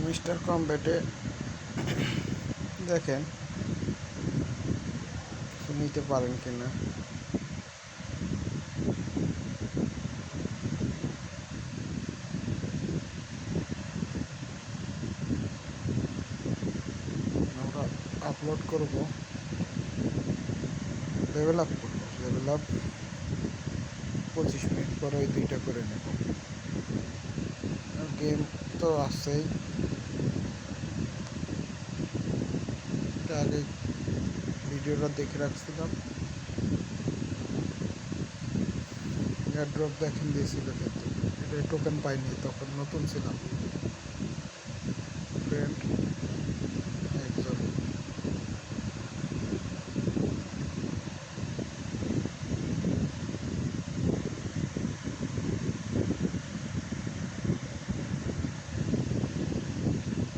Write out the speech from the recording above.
मिस्टरcombe बेटे देखें सुन हीते পারেন কিনা দড়া আপলোড করব লেভেল আপ করব লেভেল আপ 25 মিনিট পরে ওই দুইটা করে নেব আর गेम তো আছেই আগে ভিডিওটা দেখে রাখছিলাম এয়ারড্রপ দেখেন দিয়েছিল কিন্তু এটা টোকেন পাইনি তখন নতুন ছিলাম